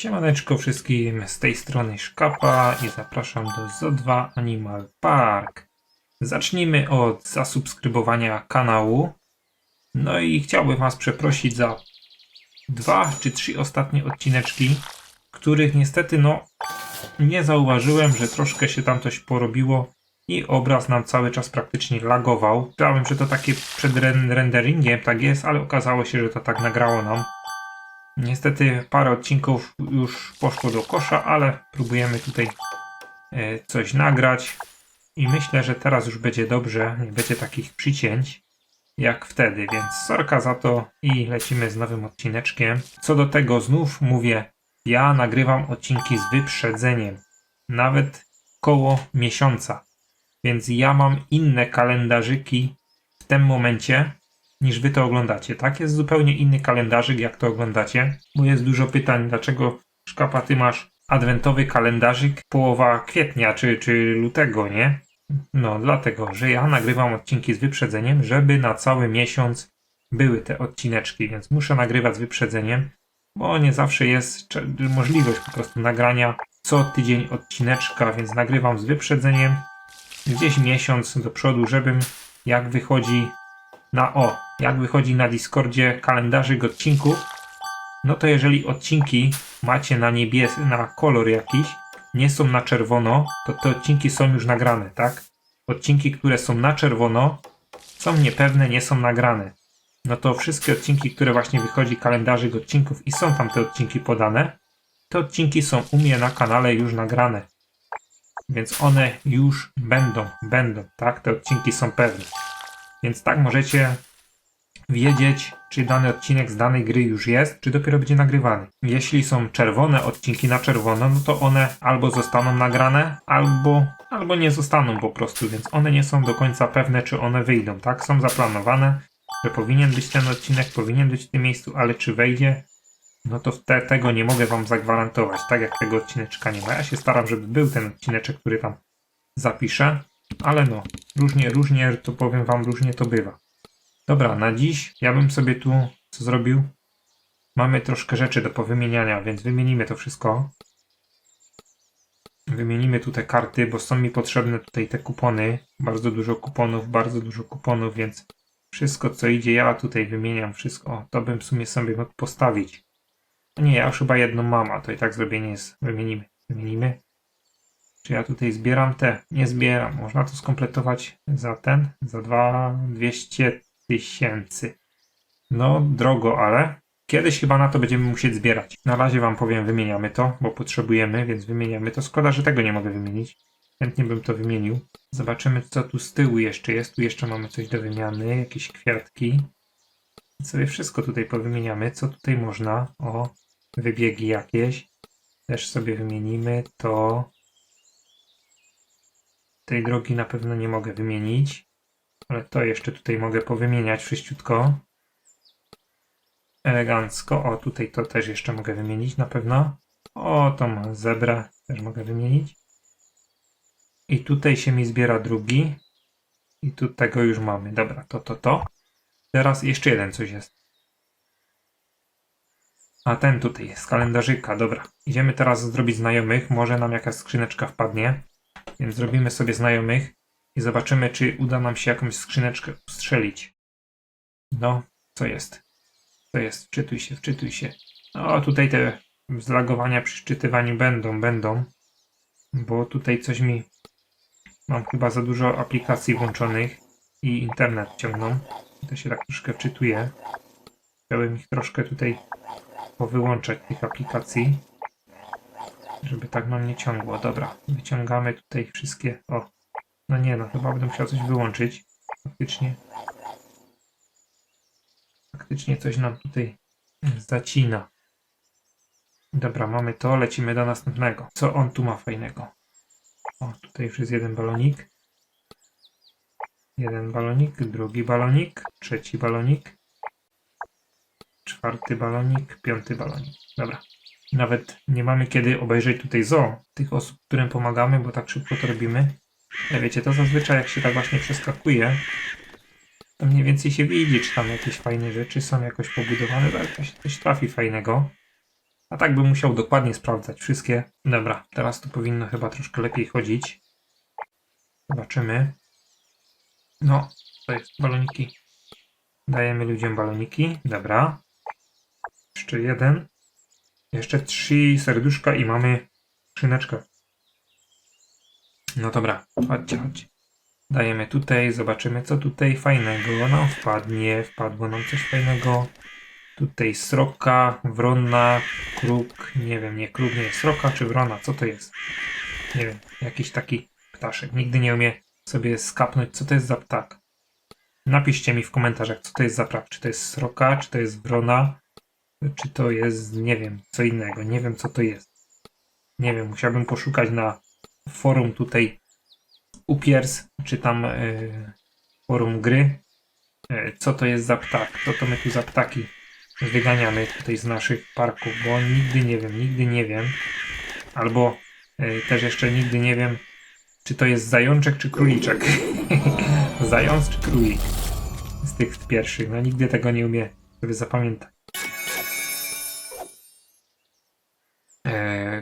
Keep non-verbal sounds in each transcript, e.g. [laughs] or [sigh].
Siemaneczko wszystkim, z tej strony Szkapa i zapraszam do ZO2 Animal Park. Zacznijmy od zasubskrybowania kanału. No i chciałbym Was przeprosić za dwa czy trzy ostatnie odcineczki, których niestety no nie zauważyłem, że troszkę się tam coś porobiło i obraz nam cały czas praktycznie lagował. Myślałem, że to takie przed ren- renderingiem tak jest, ale okazało się, że to tak nagrało nam. Niestety parę odcinków już poszło do kosza, ale próbujemy tutaj e, coś nagrać. I myślę, że teraz już będzie dobrze, nie będzie takich przycięć jak wtedy, więc sorka za to i lecimy z nowym odcineczkiem. Co do tego znów mówię, ja nagrywam odcinki z wyprzedzeniem, nawet koło miesiąca, więc ja mam inne kalendarzyki w tym momencie niż wy to oglądacie. Tak, jest zupełnie inny kalendarzyk, jak to oglądacie, bo jest dużo pytań, dlaczego szkapa ty masz adwentowy kalendarzyk połowa kwietnia czy, czy lutego, nie? No, dlatego, że ja nagrywam odcinki z wyprzedzeniem, żeby na cały miesiąc były te odcineczki, więc muszę nagrywać z wyprzedzeniem, bo nie zawsze jest możliwość po prostu nagrania co tydzień odcineczka, więc nagrywam z wyprzedzeniem gdzieś miesiąc do przodu, żebym jak wychodzi na o, jak wychodzi na Discordzie kalendarzyk odcinków, no to jeżeli odcinki macie na niebies, na kolor jakiś, nie są na czerwono, to te odcinki są już nagrane, tak? Odcinki, które są na czerwono, są niepewne, nie są nagrane. No to wszystkie odcinki, które właśnie wychodzi kalendarzyk odcinków i są tam te odcinki podane, te odcinki są u mnie na kanale już nagrane. Więc one już będą, będą, tak? Te odcinki są pewne. Więc tak możecie wiedzieć, czy dany odcinek z danej gry już jest, czy dopiero będzie nagrywany. Jeśli są czerwone odcinki na czerwono, no to one albo zostaną nagrane, albo, albo nie zostaną po prostu, więc one nie są do końca pewne, czy one wyjdą, tak? Są zaplanowane, że powinien być ten odcinek, powinien być w tym miejscu, ale czy wejdzie, no to te, tego nie mogę wam zagwarantować, tak jak tego odcineczka nie ma. Ja się staram, żeby był ten odcineczek, który tam zapiszę, ale no, różnie, różnie, to powiem wam, różnie to bywa. Dobra, na dziś ja bym sobie tu co zrobił. Mamy troszkę rzeczy do powymieniania, więc wymienimy to wszystko. Wymienimy tu te karty, bo są mi potrzebne tutaj te kupony. Bardzo dużo kuponów, bardzo dużo kuponów, więc wszystko co idzie, ja tutaj wymieniam wszystko. O, to bym w sumie sobie mógł postawić. Nie, ja już chyba jedną mam, a to i tak zrobienie jest. Wymienimy. Wymienimy. Czy ja tutaj zbieram te? Nie zbieram. Można to skompletować za ten, za dwa, 200 tysięcy. No, drogo, ale kiedyś chyba na to będziemy musieć zbierać. Na razie wam powiem, wymieniamy to, bo potrzebujemy, więc wymieniamy to. Szkoda, że tego nie mogę wymienić. Chętnie bym to wymienił. Zobaczymy, co tu z tyłu jeszcze jest. Tu jeszcze mamy coś do wymiany, jakieś kwiatki. Sobie wszystko tutaj powymieniamy, co tutaj można. O, wybiegi jakieś. Też sobie wymienimy to. Tej drogi na pewno nie mogę wymienić. Ale to jeszcze tutaj mogę powymieniać wszyściutko. Elegancko. O, tutaj to też jeszcze mogę wymienić na pewno. O, tą zebrę też mogę wymienić. I tutaj się mi zbiera drugi. I tu tego już mamy. Dobra, to, to, to. Teraz jeszcze jeden coś jest. A ten tutaj jest, kalendarzyka, dobra. Idziemy teraz zrobić znajomych, może nam jakaś skrzyneczka wpadnie. Więc zrobimy sobie znajomych i zobaczymy, czy uda nam się jakąś skrzyneczkę strzelić. No, co jest? Co jest? Wczytuj się, wczytuj się. O, tutaj te zlagowania przy wczytywaniu będą, będą. Bo tutaj coś mi... Mam chyba za dużo aplikacji włączonych i internet ciągną. To się tak troszkę wczytuje. Chciałbym ich troszkę tutaj powyłączać tych aplikacji. Żeby tak nam nie ciągło. Dobra, wyciągamy tutaj wszystkie. O, no nie no, chyba będę musiał coś wyłączyć. Faktycznie. Faktycznie coś nam tutaj zacina. Dobra, mamy to, lecimy do następnego. Co on tu ma fajnego? O, tutaj już jest jeden balonik. Jeden balonik, drugi balonik, trzeci balonik, czwarty balonik, piąty balonik. Dobra. Nawet nie mamy kiedy obejrzeć tutaj zoo tych osób, którym pomagamy, bo tak szybko to robimy. Ja wiecie, to zazwyczaj jak się tak właśnie przeskakuje, to mniej więcej się widzi, czy tam jakieś fajne rzeczy są jakoś pobudowane, tak coś, coś trafi fajnego. A tak bym musiał dokładnie sprawdzać wszystkie. Dobra, teraz to powinno chyba troszkę lepiej chodzić. Zobaczymy. No, to jest baloniki. Dajemy ludziom baloniki. Dobra. Jeszcze jeden. Jeszcze trzy serduszka i mamy skrzyneczkę. No dobra, chodźcie, chodźcie. Dajemy tutaj, zobaczymy co tutaj fajnego nam wpadnie. Wpadło nam coś fajnego. Tutaj sroka, wrona, kruk, nie wiem, nie kruk, nie sroka czy wrona, co to jest? Nie wiem, jakiś taki ptaszek. Nigdy nie umie sobie skapnąć, co to jest za ptak. Napiszcie mi w komentarzach, co to jest za ptak. Czy to jest sroka, czy to jest wrona, czy to jest, nie wiem, co innego. Nie wiem, co to jest. Nie wiem, musiałbym poszukać na forum tutaj Upiers, czy tam y, forum gry, y, co to jest za ptak, co to my tu za ptaki wyganiamy tutaj z naszych parków, bo nigdy nie wiem, nigdy nie wiem. Albo y, też jeszcze nigdy nie wiem, czy to jest zajączek czy króliczek. [laughs] Zając czy królik. Z tych pierwszych. No nigdy tego nie umie sobie zapamiętać.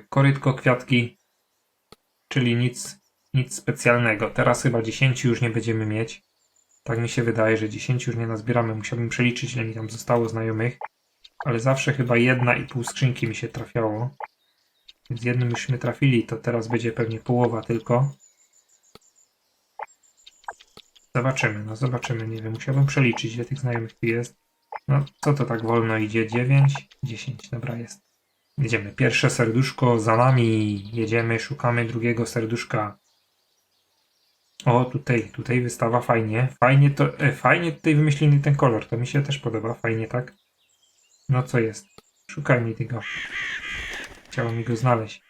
Korytko, kwiatki, czyli nic, nic specjalnego. Teraz chyba 10 już nie będziemy mieć. Tak mi się wydaje, że 10 już nie nazbieramy. Musiałbym przeliczyć, ile mi tam zostało znajomych. Ale zawsze chyba jedna i pół skrzynki mi się trafiało. Więc jednym jużśmy trafili, to teraz będzie pewnie połowa tylko. Zobaczymy, no zobaczymy, nie wiem, musiałbym przeliczyć, ile tych znajomych tu jest. No, co to tak wolno idzie? 9, 10, dobra jest. Jedziemy, pierwsze serduszko za nami, jedziemy, szukamy drugiego serduszka. O, tutaj, tutaj wystawa fajnie, fajnie to, e, fajnie tutaj wymyślony ten kolor, to mi się też podoba, fajnie, tak? No co jest? Szukaj mi tego. Chciało mi go znaleźć.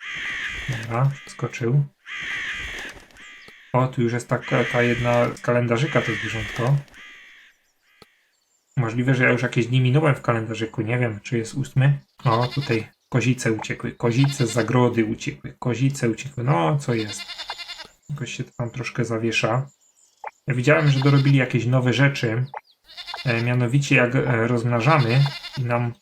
Dobra, skoczył. O, tu już jest ta jedna z kalendarzyka to zwierzątko. Możliwe, że ja już jakieś dni minąłem w kalendarzyku. Nie wiem, czy jest ósmy. O, tutaj kozice uciekły. Kozice z zagrody uciekły. Kozice uciekły. No, co jest? Jakoś się tam troszkę zawiesza. Ja widziałem, że dorobili jakieś nowe rzeczy. E, mianowicie jak e, rozmnażamy i nam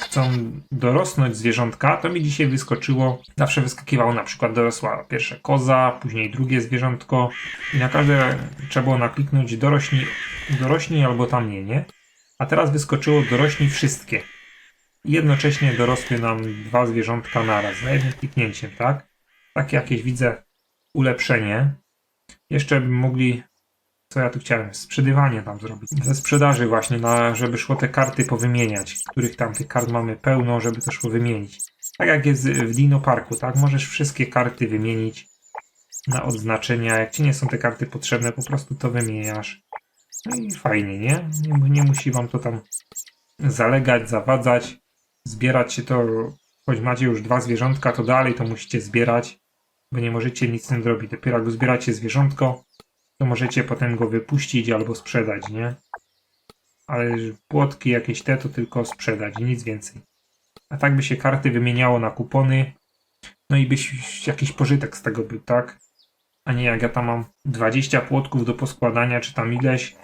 chcą dorosnąć zwierzątka, to mi dzisiaj wyskoczyło, zawsze wyskakiwało na przykład dorosła pierwsza koza, później drugie zwierzątko i na każde trzeba było nakliknąć dorośnij albo tam nie, nie? A teraz wyskoczyło dorośnij wszystkie. Jednocześnie dorosły nam dwa zwierzątka naraz, za jednym kliknięciem, tak? Takie jakieś widzę ulepszenie. Jeszcze by mogli co ja tu chciałem? Sprzedawanie tam zrobić. Ze sprzedaży właśnie, na, żeby szło te karty powymieniać, których tam tych kart mamy pełno, żeby to szło wymienić. Tak jak jest w Dino Parku, tak? Możesz wszystkie karty wymienić na odznaczenia. Jak ci nie są te karty potrzebne, po prostu to wymieniasz. No i fajnie, nie? Nie, nie musi wam to tam zalegać, zawadzać. Zbierać się to, choć macie już dwa zwierzątka, to dalej to musicie zbierać, bo nie możecie nic z tym zrobić. Dopiero jak zbieracie zwierzątko, to możecie potem go wypuścić albo sprzedać, nie? Ale płotki jakieś te to tylko sprzedać, nic więcej. A tak by się karty wymieniało na kupony, no i byś jakiś pożytek z tego był, tak? A nie jak ja tam mam 20 płotków do poskładania, czy tam ileś.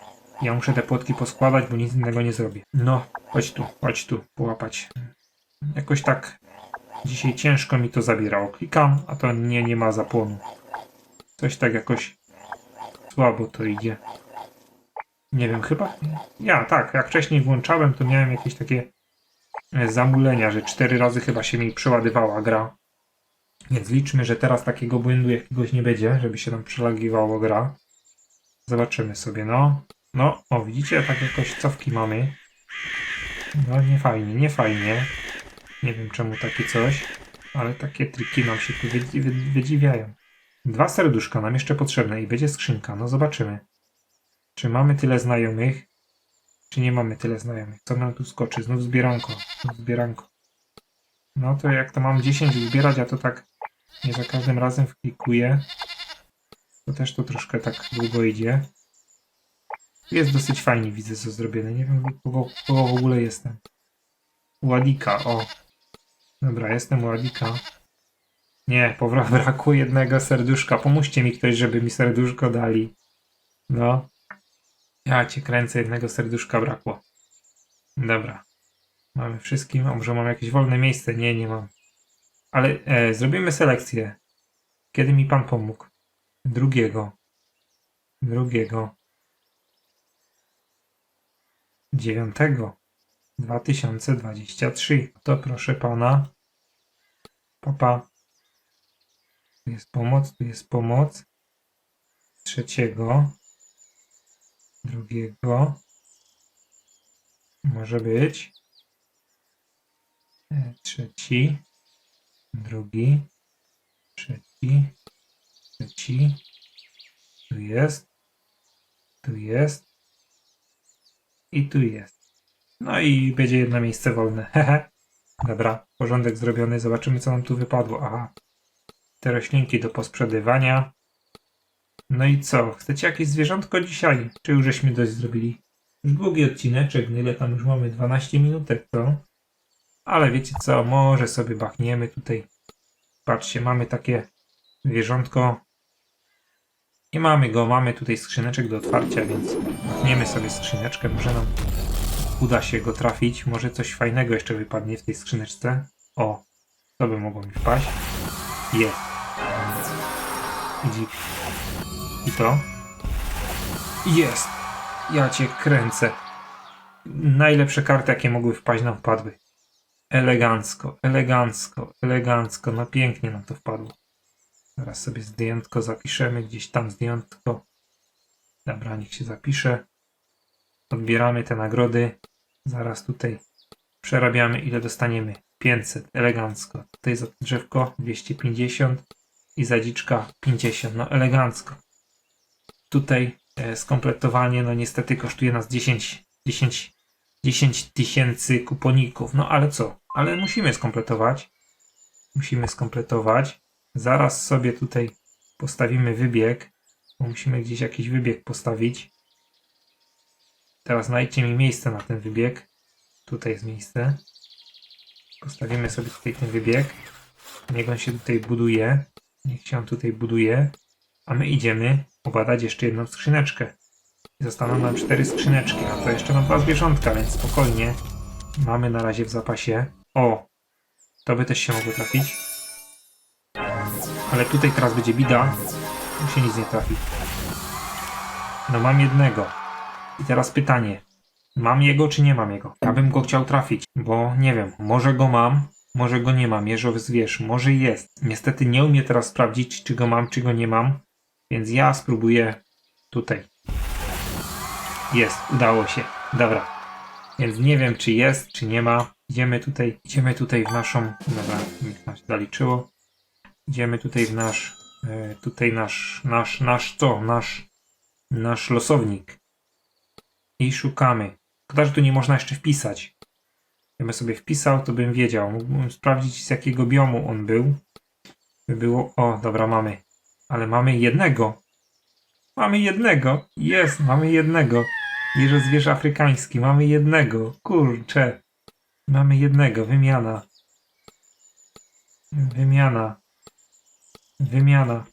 Ja muszę te płotki poskładać, bo nic innego nie zrobię. No, chodź tu, chodź tu, połapać. Jakoś tak dzisiaj ciężko mi to zabierało. Klikam, a to nie, nie ma zapłonu. Coś tak jakoś słabo to idzie. Nie wiem, chyba. Ja tak, jak wcześniej włączałem, to miałem jakieś takie e, zamulenia, że cztery razy chyba się mi przeładywała gra. Więc liczmy, że teraz takiego błędu jakiegoś nie będzie, żeby się tam przelagiwało gra. Zobaczymy sobie, no. No, o widzicie, tak jakoś cofki mamy. No nie fajnie, nie fajnie. Nie wiem czemu takie coś, ale takie triki nam się tu wydzi- wy- wydziwiają. Dwa serduszka nam jeszcze potrzebne i będzie skrzynka. No zobaczymy. Czy mamy tyle znajomych, czy nie mamy tyle znajomych. Co nam tu skoczy? Znów zbieranko. Znów zbieranko. No to jak to mam 10 zbierać, a to tak nie za każdym razem wklikuję, to też to troszkę tak długo idzie. Jest dosyć fajnie, widzę co zrobione. Nie wiem, kogo, kogo w ogóle jestem. Ładika, o. Dobra, jestem Ładika. Nie, powra- [laughs] brakło jednego serduszka. Pomóżcie mi ktoś, żeby mi serduszko dali. No. Ja cię kręcę, jednego serduszka brakło. Dobra. Mamy wszystkim, a może mam jakieś wolne miejsce? Nie, nie mam. Ale e, zrobimy selekcję. Kiedy mi pan pomógł? Drugiego. Drugiego. Dziewiątego. 2023. To proszę pana. Papa. Tu jest pomoc, tu jest pomoc. Trzeciego. Drugiego. Może być. E, Trzeci. Drugi. Trzeci. Trzeci. Tu jest. Tu jest. I tu jest. No i będzie jedno miejsce wolne. [laughs] Hehe. Dobra, porządek zrobiony. Zobaczymy, co nam tu wypadło. Aha. Te roślinki do posprzedywania. No i co? Chcecie jakieś zwierzątko dzisiaj? Czy już żeśmy dość zrobili? Już długi odcineczek, ile tam już mamy? 12 minutek, to? Ale wiecie co? Może sobie bachniemy tutaj. Patrzcie, mamy takie zwierzątko. Nie mamy go, mamy tutaj skrzyneczek do otwarcia, więc machniemy sobie skrzyneczkę. Może nam uda się go trafić. Może coś fajnego jeszcze wypadnie w tej skrzyneczce. O, to by mogło mi wpaść. Jest. Idź. I to? Jest. Ja cię kręcę. Najlepsze karty, jakie mogły wpaść, nam wpadły. Elegancko, elegancko, elegancko. No pięknie nam to wpadło. Teraz sobie zdjętko zapiszemy, gdzieś tam zdjętko. Dobra, niech się zapisze. Odbieramy te nagrody. Zaraz tutaj przerabiamy, ile dostaniemy. 500, elegancko. Tutaj za drzewko 250 i za dziczka 50. No elegancko. Tutaj e, skompletowanie, no niestety kosztuje nas 10, 10, 10 tysięcy kuponików. No ale co? Ale musimy skompletować. Musimy skompletować. Zaraz sobie tutaj postawimy wybieg. Bo musimy gdzieś jakiś wybieg postawić. Teraz znajdźcie mi miejsce na ten wybieg. Tutaj jest miejsce. Postawimy sobie tutaj ten wybieg. Niech on się tutaj buduje. Niech się on tutaj buduje. A my idziemy obadać jeszcze jedną skrzyneczkę. Zostaną nam cztery skrzyneczki, a to jeszcze mam dwa zwierzątka, więc spokojnie. Mamy na razie w zapasie. O! To by też się mogło trafić. Ale tutaj teraz będzie bida. Tu się nic nie trafi. No mam jednego. I teraz pytanie. Mam jego czy nie mam jego? Ja bym go chciał trafić, bo nie wiem, może go mam, może go nie mam. Jeżowy zwierz, może jest. Niestety nie umiem teraz sprawdzić, czy go mam, czy go nie mam. Więc ja spróbuję tutaj. Jest, udało się. Dobra. Więc nie wiem, czy jest, czy nie ma. Idziemy tutaj, idziemy tutaj w naszą. Dobra, niech nam się zaliczyło. Idziemy tutaj w nasz. E, tutaj nasz, nasz, nasz co? Nasz, nasz losownik. I szukamy. Szkoda, że tu nie można jeszcze wpisać. Gdybym sobie wpisał, to bym wiedział. Mógłbym sprawdzić, z jakiego biomu on był. By było. O, dobra, mamy. Ale mamy jednego. Mamy jednego. Jest, mamy jednego. Jeże zwierz afrykański. Mamy jednego. Kurczę. Mamy jednego. Wymiana. Wymiana. Wymiana.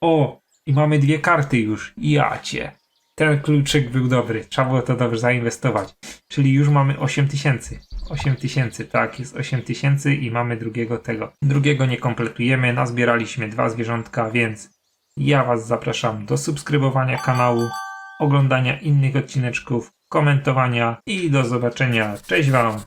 O, i mamy dwie karty już. Jacie. Ten kluczyk był dobry. Trzeba było to dobrze zainwestować. Czyli już mamy 8000. 8000, tak, jest 8000 i mamy drugiego tego. Drugiego nie kompletujemy. Nazbieraliśmy dwa zwierzątka, więc ja Was zapraszam do subskrybowania kanału, oglądania innych odcineczków, komentowania i do zobaczenia. Cześć Wam!